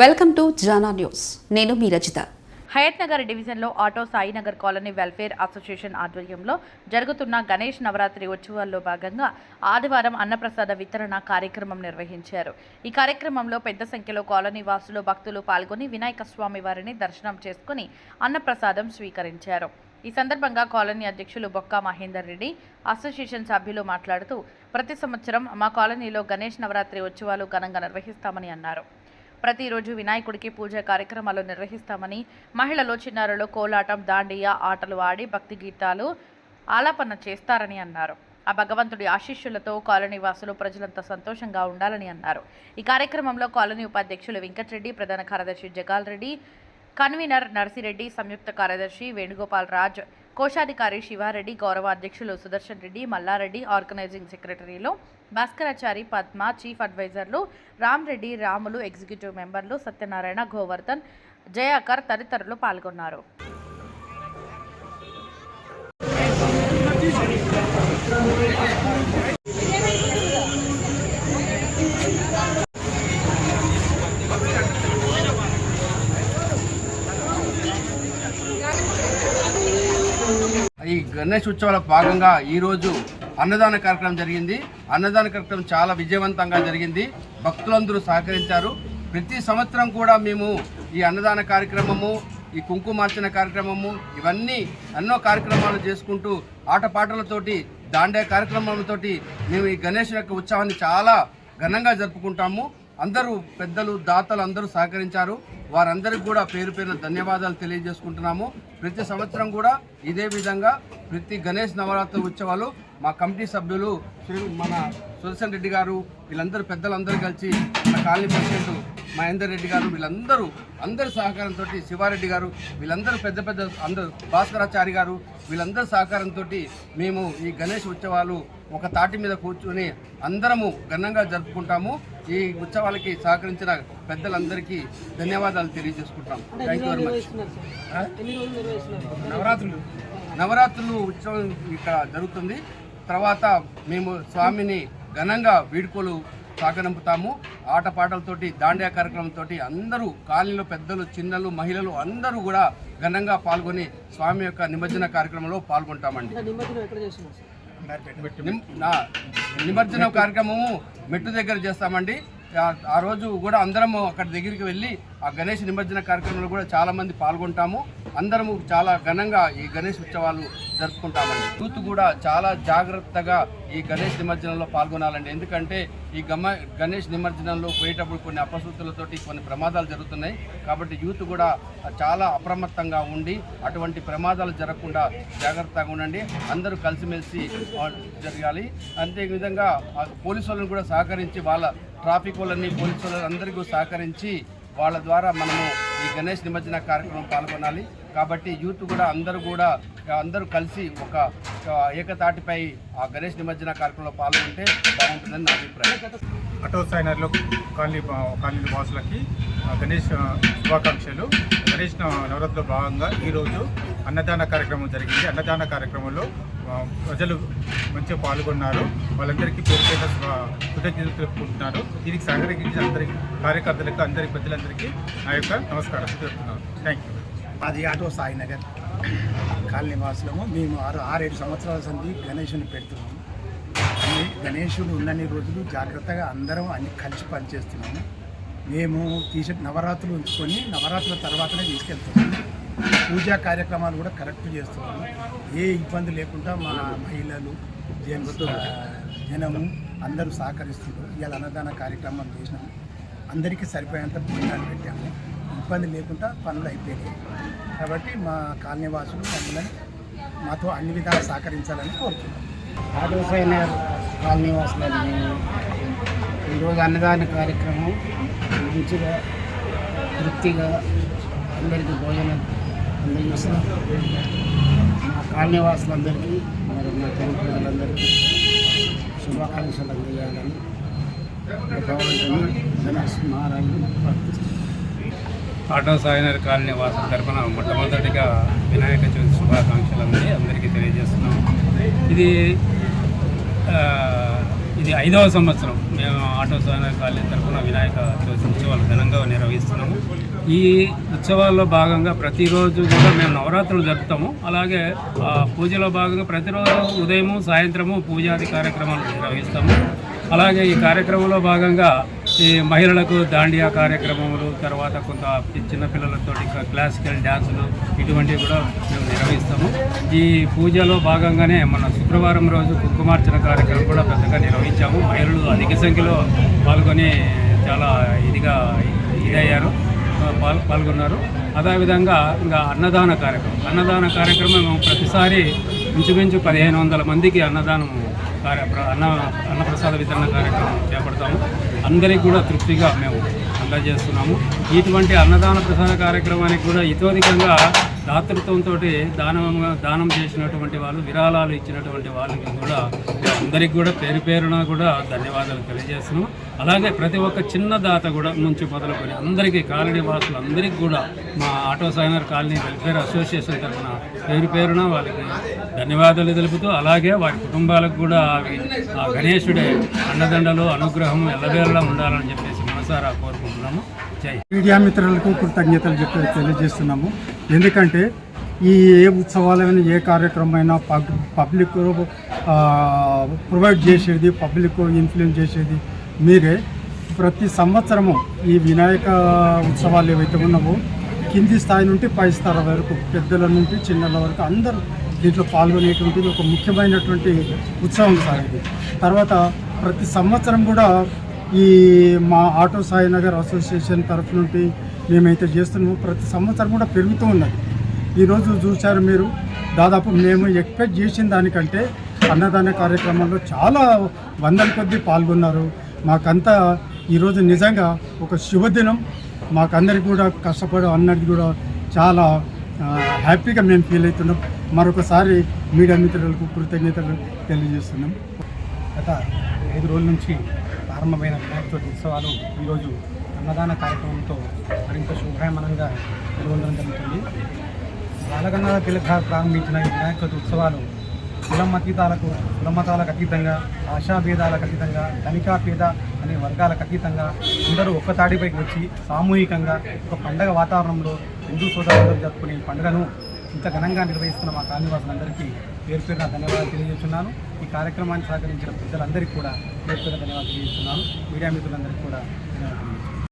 Welcome to Jana news. నేను మీ Rachitha. Hayathnagar డివిజన్లో auto Sainagar colony welfare association ఆధ్వర్యంలో జరుగుతున్న గణేష్ నవరాత్రి ఉత్సవాల్లో భాగంగా ఆదివారం అన్నప్రసాద వితరణ కార్యక్రమం నిర్వహించారు. ఈ కార్యక్రమంలో పెద్ద సంఖ్యలో కాలనీ వాసులు భక్తులు పాల్గొని వినాయక స్వామి వారిని దర్శనం చేసుకుని అన్నప్రసాదం స్వీకరించారు. ఈ సందర్భంగా కాలనీ అధ్యక్షులు బొక్క మహేందర్ రెడ్డి అసోసియేషన్ సభ్యులు మాట్లాడుతూ ప్రతి సంవత్సరం మా కాలనీలో గణేష్ నవరాత్రి ఉత్సవాలు ఘనంగా నిర్వహిస్తామని అన్నారు. ప్రతిరోజు వినాయకుడికి పూజ కార్యక్రమాలు నిర్వహిస్తామని మహిళలు చిన్నారులు కోలాటం దాండియా ఆటలు ఆడి భక్తి గీతాలు ఆలాపన చేస్తారని అన్నారు. ఆ భగవంతుడి ఆశీస్సులతో కాలనీ వాసులు ప్రజలంతా సంతోషంగా ఉండాలని అన్నారు. ఈ కార్యక్రమంలో కాలనీ ఉపాధ్యక్షులు వెంకటరెడ్డి ప్రధాన కార్యదర్శి జగాల్ రెడ్డి కన్వీనర్ నర్సిరెడ్డి సంయుక్త కార్యదర్శి వేణుగోపాల్ రాజ్ కోశాధికారి శివారెడ్డి గౌరవ అధ్యక్షులు సుదర్శన్ రెడ్డి మల్లారెడ్డి ఆర్గనైజింగ్ సెక్రటరీలు భాస్కరాచారి పద్మ చీఫ్ అడ్వైజర్లు రామ్ రెడ్డి రాములు ఎగ్జిక్యూటివ్ మెంబర్లు సత్యనారాయణ గోవర్ధన్ జయాకర్ తదితరులు పాల్గొన్నారు ఈ గణేష్ ఉత్సవాల భాగంగా ఈరోజు అన్నదాన కార్యక్రమం జరిగింది. అన్నదాన కార్యక్రమం చాలా విజయవంతంగా జరిగింది. భక్తులందరూ సహకరించారు. ప్రతి సంవత్సరం కూడా మేము ఈ అన్నదాన కార్యక్రమము ఈ కుంకుమార్చన కార్యక్రమము ఇవన్నీ ఎన్నో కార్యక్రమాలు చేసుకుంటూ ఆటపాటలతోటి దాండే కార్యక్రమాలతోటి మేము ఈ గణేష్ యొక్క ఉత్సవాన్ని చాలా ఘనంగా జరుపుకుంటాము. అందరూ పెద్దలు దాతలు అందరూ సహకరించారు. వారందరికీ కూడా పేరు పేరున ధన్యవాదాలు తెలియజేసుకుంటున్నాము. ప్రతి సంవత్సరం కూడా ఇదే విధంగా ప్రతి గణేష్ నవరాత్రి ఉత్సవాలు మా కమిటీ సభ్యులు శ్రీ మన సుదర్శన్ రెడ్డి గారు వీళ్ళందరూ పెద్దలందరూ కలిసి మన కాలనీ ప్రెసిడెంట్ మహేందర్ రెడ్డి గారు వీళ్ళందరూ అందరి సహకారంతో శివారెడ్డి గారు వీళ్ళందరూ పెద్ద పెద్ద అందరూ భాస్కరాచారి గారు వీళ్ళందరి సహకారంతో మేము ఈ గణేష్ ఉత్సవాలు ఒక తాటి మీద కూర్చొని అందరము ఘనంగా జరుపుకుంటాము. ఈ ఉత్సవాలకి సహకరించిన పెద్దలందరికీ ధన్యవాదాలు తెలియజేసుకుంటాం. థ్యాంక్ యూ వెరీ మచ్ నవరాత్రులు. నవరాత్రులు ఉత్సవం ఇక్కడ జరుగుతుంది. తర్వాత మేము స్వామిని ఘనంగా వీడుకోలు సాగనంపుతాము ఆటపాటలతోటి దాండియా కార్యక్రమంతో అందరూ కాలనీలో పెద్దలు చిన్నలు మహిళలు అందరూ కూడా ఘనంగా పాల్గొని స్వామి యొక్క నిమజ్జన కార్యక్రమంలో పాల్గొంటామండి. నిమజ్జనం కార్యక్రమము మెట్టు దగ్గర చేస్తామండి. ఆ- ఆ రోజు కూడా అందరము అక్కడ దగ్గరికి వెళ్ళి ఆ గణేష్ నిమజ్జన కార్యక్రమంలో కూడా చాలా మంది పాల్గొంటాము. అందరము చాలా ఘనంగా ఈ గణేష్ ఉత్సవాలు జరుపుకుంటామండి. యూత్ కూడా చాలా జాగ్రత్తగా ఈ గణేష్ నిమజ్జనంలో పాల్గొనాలండి. ఎందుకంటే ఈ గమ గణేష్ నిమజ్జనంలో పోయేటప్పుడు కొన్ని అపశృతులతోటి కొన్ని ప్రమాదాలు జరుగుతున్నాయి. కాబట్టి యూత్ కూడా చాలా అప్రమత్తంగా ఉండి అటువంటి ప్రమాదాలు జరగకుండా జాగ్రత్తగా ఉండండి. అందరూ కలిసిమెలిసి జరగాలి. అంతే విధంగా పోలీసు వాళ్ళని కూడా సహకరించి వాళ్ళ ట్రాఫిక్ వాళ్ళని పోలీసు వాళ్ళని అందరికీ సహకరించి వాళ్ళ ద్వారా మనము ఈ గణేష్ నిమజ్జన కార్యక్రమం పాల్గొనాలి. కాబట్టి యూత్ కూడా అందరూ కూడా అందరూ కలిసి ఒక ఏకతాటిపై ఆ గణేష్ నిమజ్జన కార్యక్రమంలో పాల్గొంటే బాగుంటుందని నా అభిప్రాయం. ఆటో సైనర్లు కాలనీ కాలనీ వాసులకి ఆ, గణేష్ శుభాకాంక్షలు. గణేష్ నవ- నవరాత్రిలో భాగంగా ఈరోజు అన్నదాన కార్యక్రమం జరిగింది. అన్నదాన కార్యక్రమంలో ప్రజలు మంచిగా పాల్గొన్నారు. వాళ్ళందరికీ పేరు పేద కృతజ్ఞతలు తెలుపుకుంటున్నారు. దీనికి సహకరించిన అందరి కార్యకర్తలకు అందరి ప్రజలందరికీ నా యొక్క నమస్కారం చెప్తున్నాను థ్యాంక్ యూ అది ఆటో సాయినగర్ కాలనీ వాసులము మేము ఆరు ఆరేడు సంవత్సరాల సంది గణేషుని పెడుతున్నాము. గణేషుడు ఉన్నన్ని రోజులు జాగ్రత్తగా అందరం అన్ని కలిసి పనిచేస్తున్నాము. మేము తీసే నవరాత్రులు ఉంచుకొని నవరాత్రుల తర్వాతనే తీసుకెళ్తున్నాము. పూజా కార్యక్రమాలు కూడా కరెక్ట్ చేస్తున్నాము. ఏ ఇబ్బంది లేకుండా మా మహిళలు జనము అందరూ సహకరిస్తున్నారు. ఇవాళ అన్నదాన కార్యక్రమం చేసినాము. అందరికీ సరిపోయేంత భోజనాలు పెట్టాము. ఇబ్బంది లేకుండా పనులు అయిపోయాయి కాబట్టి మా కాలనీ వాసులు మమ్మల్ని మాతో అన్ని విధాలు సహకరించాలని కోరుతున్నాం. ఆటోసైనర్ కాలనీ వాసులని మేము ఈరోజు అన్నదాన కార్యక్రమం మంచిగా తృప్తిగా అందరికీ భోజనం అందజేసిన మా కాలనీ వాసులందరికీ మరి మా తెలుగు ప్రజలందరికీ శుభాకాంక్షలు అందజేయాలని గవర్నమెంట్ గణేష్ ప్రార్థిస్తున్నాను ఆటో సాయినర్ కాలనీ వాసుల తరఫున మొట్టమొదటిగా వినాయక చవితి శుభాకాంక్షలు అంది అందరికీ తెలియజేస్తున్నాం. ఇది ఇది ఐదవ సంవత్సరం. మేము ఆటో సోదర కాలనీ తరఫున వినాయక చవితి ఉత్సవాలు ఘనంగా నిర్వహిస్తున్నాము. ఈ ఉత్సవాల్లో భాగంగా ప్రతిరోజు కూడా మేము నవరాత్రులు జరుపుతాము. అలాగే ఆ పూజలో భాగంగా ప్రతిరోజు ఉదయము సాయంత్రము పూజాది కార్యక్రమాలు నిర్వహిస్తాము. అలాగే ఈ కార్యక్రమంలో భాగంగా ఈ మహిళలకు దాండియా కార్యక్రమములు తర్వాత కొంత చిన్నపిల్లలతో క్లాసికల్ డ్యాన్సులు ఇటువంటివి కూడా మేము నిర్వహిస్తాము. ఈ పూజలో భాగంగానే మన శుక్రవారం రోజు కుంకుమార్చన కార్యక్రమం కూడా పెద్దగా నిర్వహించాము. మహిళలు అధిక సంఖ్యలో పాల్గొని చాలా ఇదిగా ఇదయ్యారు పాల్ పాల్గొన్నారు. అదేవిధంగా ఇంకా అన్నదాన కార్యక్రమం. అన్నదాన కార్యక్రమం మేము ప్రతిసారి ఇంచుమించు పదిహేను వందల మందికి అన్నదానం కార్య అన్న అన్నప్రసాద వితరణ కార్యక్రమం చేపడతాము. అందరికీ కూడా తృప్తిగా మేము అందజేస్తున్నాము. ఇటువంటి అన్నదాన ప్రసాద కార్యక్రమానికి కూడా ఇతోధికంగా దాతృత్వంతో దానం దానం చేసినటువంటి వాళ్ళు విరాళాలు ఇచ్చినటువంటి వాళ్ళకి కూడా అందరికి కూడా పేరు పేరున కూడా ధన్యవాదాలు తెలియజేస్తున్నాం. అలాగే ప్రతి ఒక్క చిన్న దాత కూడా నుంచి మొదలుకొని అందరికీ కాలనీ వాసులు అందరికీ కూడా మా auto Sainagar colony welfare association తరఫున పేరు పేరున వాళ్ళకి ధన్యవాదాలు తెలుపుతూ అలాగే వారి కుటుంబాలకు కూడా అవి ఆ గణేశుడే అండదండలు అనుగ్రహం ఎల్లవేళలా ఉండాలని చెప్పేసి మనసారా కోరుకుంటున్నాము. మీడియా మిత్రులకు కృతజ్ఞతలు చెప్పి తెలియజేస్తున్నాము. ఎందుకంటే ఈ ఏ ఉత్సవాలైనా ఏ కార్యక్రమమైనా పబ్ పబ్లిక్ ప్రొవైడ్ చేసేది పబ్లిక్ ఇన్ఫ్లుయెన్స్ చేసేది మీరే. ప్రతి సంవత్సరము ఈ వినాయక ఉత్సవాలు ఏవైతే ఉన్నావో కింది స్థాయి నుండి పై స్థాయి వరకు పెద్దల నుండి చిన్నల వరకు అందరూ దీంట్లో పాల్గొనేటువంటిది ఒక ముఖ్యమైనటువంటి ఉత్సవం సార్ ఇది. తర్వాత ప్రతి సంవత్సరం కూడా ఈ మా ఆటో సాయి నగర్ అసోసియేషన్ తరఫు నుండి మేమైతే చేస్తున్నాము. ప్రతి సంవత్సరం కూడా పెరుగుతూ ఉన్నది. ఈరోజు చూశారు మీరు దాదాపు మేము ఎక్స్పెక్ట్ చేసిన దానికంటే అన్నదాన కార్యక్రమంలో చాలా వందల కొద్దీ పాల్గొన్నారు. మాకంతా ఈరోజు నిజంగా ఒక శుభదినం. మాకందరికి కూడా కష్టపడ అన్నది కూడా చాలా హ్యాపీగా మేము ఫీల్ అవుతున్నాం. మరొకసారి మీడియా మిత్రులకు కృతజ్ఞతలు తెలియజేస్తున్నాం. గత ఐదు రోజుల నుంచి ప్రారంభమైన వినాయక చవితి ఉత్సవాలు ఈరోజు అన్నదాన కార్యక్రమంతో మరింత శుభాయమనంగా నిర్వహించడం జరుగుతుంది. బాలగంగా తిలక ప్రారంభించిన ఈ వినాయక చవితి ఉత్సవాలు కులమతీతాలకు కులమతాలకు అతీతంగా ఆశాభేదాలకు అతీతంగా ధనికా పేద అనే వర్గాలకు అతీతంగా అందరూ ఒక్క తాడిపైకి వచ్చి సామూహికంగా ఒక పండగ వాతావరణంలో హిందూ సోదరులందరూ జరుపుకునే పండుగను ఇంత ఘనంగా నిర్వహిస్తున్న మా కాలనీవాసులందరికీ పేరు పేరున ధన్యవాదాలు తెలియజేస్తున్నాను. ఈ కార్యక్రమాన్ని సహకరించిన పెద్దలందరికీ కూడా పేరు పేరున ధన్యవాదాలు తెలియజేస్తున్నాను. మీడియా మిత్రులందరికీ కూడా ధన్యవాదాలు.